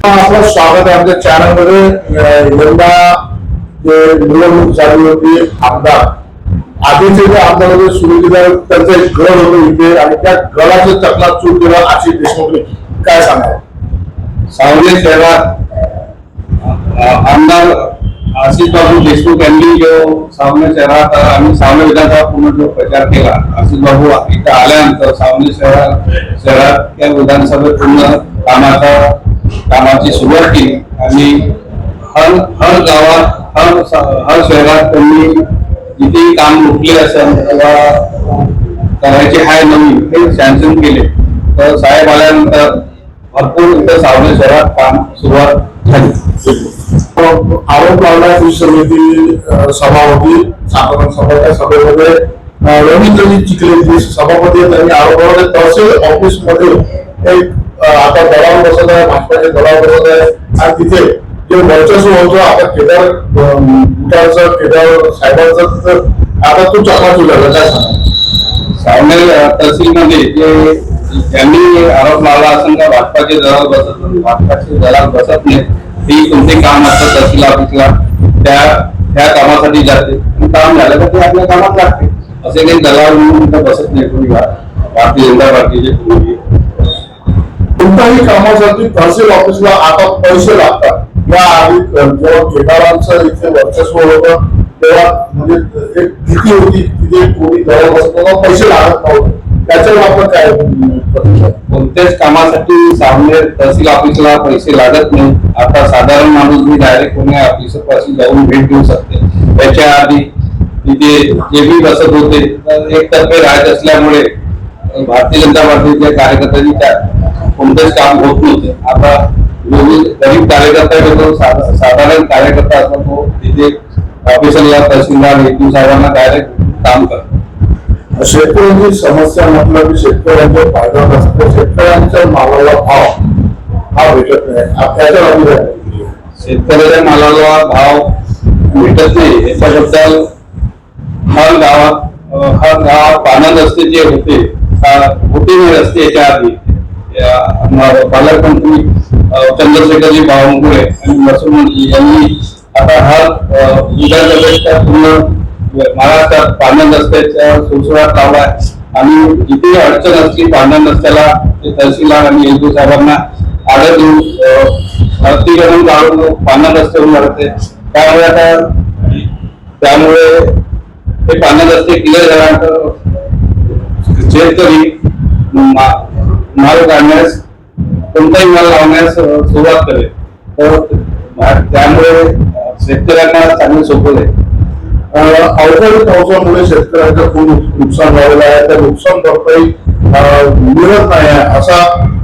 आपलं स्वागत आहे आमच्या चॅनलमध्ये. यंदा जे निवडणूक झाली होती आमदार आधीचे जे आमदार होते सुरुवातीला त्यांचं एक गड होतं इथे आणि त्या गडाचं चकनाचूर केलं आशिष देशमुख काय सांगा सांगली शहरात आमदार आशिष बाबू देशमुख यांनी जो सामने शहरात आम्ही सामने विधानसभा पूर्ण जो प्रचार केला आशिष बाबू इथं आल्यानंतर सावने शहरात शहरात त्या विधानसभेत पूर्ण कामाचा कामाची सुरुवात केली. आणि हर हर गावात हर हर शहरात त्यांनी जिथेही काम उठले असेल किंवा करायचे आहे नवीन हे सँक्शन केले. तर साहेब आल्यानंतर भरपूर इथं सावने शहरात काम सुरुवात झाली. हो, हो. आरोप लावला ही समिती सभा होती साधारण सभेच्या सभेमध्ये. रवींद्रजी चिखले सभापती त्यांनी आरोप लावले तहसील ऑफिसमध्ये एक आता दलाल बसत आहे भाजपाचे दलाल बसत आहे आणि तिथे जे वर्चस्व होतं आता केदार अं, केदार साहेबांचं तिथं आता तो चकनाचूर झाला काय सांगा तहसीलमध्ये जे त्यांनी आरोप लावला असेल का भाजपाचे दलाल बसत नाही, भाजपाचे दलाल बसत नाही. ती कोणते काम असतं तहसील ऑफिसला? त्या त्या कामासाठी जाते. काम झालं तर ते आपल्या कामात लागते. असे काही दलाल म्हणून बसत नाही कोणी. भारतीय जनता पार्टीचे कोणी कोणत्याही कामासाठी तहसील ऑफिसला आता पैसे लागतात. या आधी जेव्हा केदारांचं इथे वर्चस्व होतं तेव्हा म्हणजे एक भीती होती तिथे कोणी जवळ बसत पैसे लागत नव्हते. त्याच्यावर आपण काय कोणत्याच कामासाठी सामने तहसील ऑफिसला पैसे लागत नाही. आता साधारण माणूस मी डायरेक्ट कोणी ऑफिस पैसे जाऊन भेट देऊ शकते. त्याच्या आधी तिथे जे बी बसत होते तर एक तर्फे राहत असल्यामुळे भारतीय जनता पार्टीच्या कार्यकर्त्यांनी त्या कोणतेच काम होत नव्हते. आता गरीब कार्यकर्ता होतो सा- साधारण कार्यकर्ता असतो तो तिथे ऑफिसरला तहसीलदार एकूण साहेबांना डायरेक्ट काम करतो. शेतकऱ्यांची समस्या म्हटलं की शेतकऱ्यांचा फायदा नसतो. शेतकऱ्यांच्या मालाला भाव हा भेटत नाही? शेतकऱ्याच्या मालाला भाव भेटत नाही. याच्याबद्दल हर गावात हर गावात पानं रस्ते जे होते होते नाही रस्ते याच्या आधी. म- पालकमंत्री चंद्रशेखरजी बावनकुळे आणि महसूल मंत्री यांनी आता हा विधानसभेच्या पूर्ण महाराष्ट्रात पानं रस्त्याच्या सुळसुळाट आहे. आणि जिथे अडचण असली पानं रस्त्याला ते तहसीलदार आणि एलपी साहेबांना आदर देऊन अं, काढून पानं रस्ते वाढते त्यामुळे आता त्यामुळे ते पानं रस्ते क्लिअर झाल्यानंतर शेतकरी माल काढण्यास कोणताही माल लावण्यास सुरुवात करेल. तर त्यामुळे शेतकऱ्यांना चांगले सोपं आहे अवकाळी पावसामुळे शेतकऱ्यांचं खूप नुकसान झालेलं आहे. त्या नुकसान भरपाई मिळत नाही आहे. असा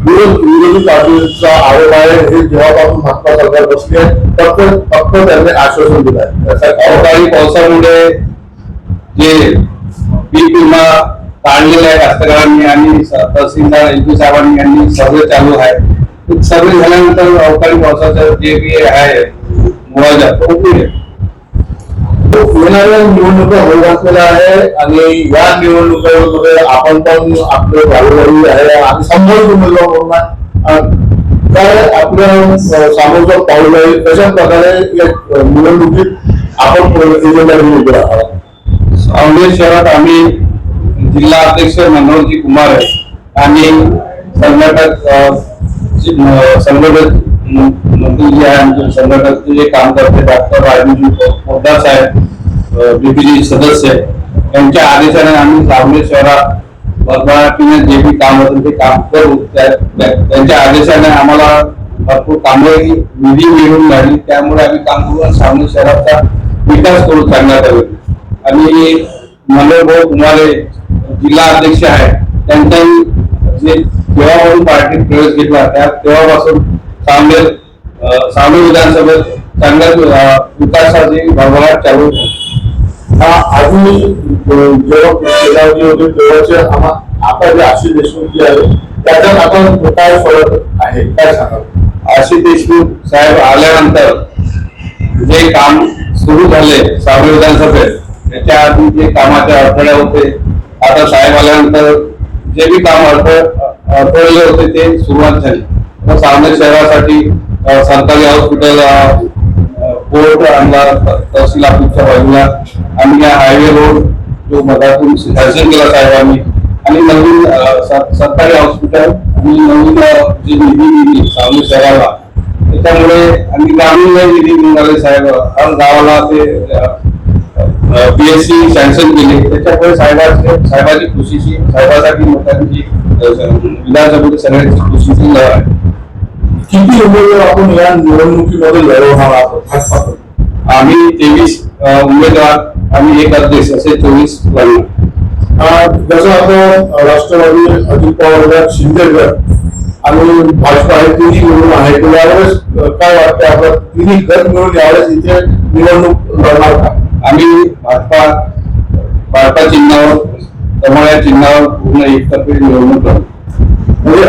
विरोध विरोधी पार्टीचा आरोप आहे. हे जेव्हापासून भाजपा सरकार बसले फक्त फक्त त्यांनी आश्वासन दिलं आहे. अवकाळी पावसामुळे जे पीक विमा आहे कास्तकारांनी आणि तहसीलदार एलपी साहेबांनी यांनी सर्वे चालू आहे. सर्वे झाल्यानंतर अवकाळी पावसाचं जे बी आहे मुळाजा तो येणाऱ्या निवडणुका होत असलेल्या आहे आणि या निवडणुकीमध्ये आपण पण आपले भागीदारी आहे आणि संभाव्य उमेदवार म्हणून आहे. काय आपल्या अं, सामोरचं पाऊल आहे कशा प्रकारे निवडणुकीत आपण आहात शहरात आम्ही जिल्हा अध्यक्ष मनोहरजी कुमार आहे आणि संघटक संघटक मंत्री जे आहे आमचे संघटक जे काम करते डॉक्टर राजूजी पोद्दार साहेब बीपीजी सदस्य यांच्या आदेशाने आम्ही काँग्रेस शहरात भरभराटीने जे बी काम होतं ते काम करू. त्या- त्यांच्या आदेशाने आम्हाला भरपूर कामं निधी मिळून झाली त्यामुळे आम्ही काम करू आणि शहराचा विकास करू चांगला पद्धतीने आणि मनोहर कुमारे जिल्हा अध्यक्ष आहे त्यांच्याही जे जेव्हापासून पार्टीत प्रवेश घेतला त्या तेव्हापासून सांगली अं, विधानसभेत चांगल्या विकासाची भरभराट चालू हा आधी जेव्हा केदारजी होते तेव्हाचे आम्हा आता जे आशिष देशमुख जे आहे त्याच्यात आपण काय फरक आहे. काय सांगा आशिष देशमुख साहेब आल्यानंतर जे काम सुरू झाले सांगली विधानसभेत त्याच्या आधी जे कामाचे अडथळे होते आता साहेब आल्यानंतर जे बी काम अडथळले होते ते सुरुवात झाली. सामने शहरासाठी सरकारी हॉस्पिटल कोर्ट आणला तहसील ऑफिसच्या बाजूला. आणि या हायवे रोड जो मधातून दर्शन केला साहेबांनी आणि नवीन सरकारी हॉस्पिटल आणि नवीन जी निधी दिली सांगली शहराला त्याच्यामुळे आणि ग्रामीण निधी मिळाले साहेब. हर गावाला ते बीएससी सँक्शन केले. त्याच्यामुळे साहेबांचे साहेबाची खुशीची साहेबासाठी लोकांची विधानसभेची सगळ्यांची खुशीची लढ आहे. किती उमेदवार आपण या निवडणुकीमध्ये लढवणार आहोत? आम्ही तेवीस उमेदवार आणि एक अध्यक्ष असे चोवीस लढणार. जसं आता राष्ट्रवादी अजित पवार गट शिंदे गट आणि भाजपा हे तिन्ही मिळून आहे. यावेळेस काय वाटतं आपण तिन्ही गट मिळून यावेळेस इथे निवडणूक लढणार का? आम्ही भाजपा भाजपा चिन्हावर कमळ या चिन्हावर पूर्ण एकतर्फी निवडणूक करू म्हणजे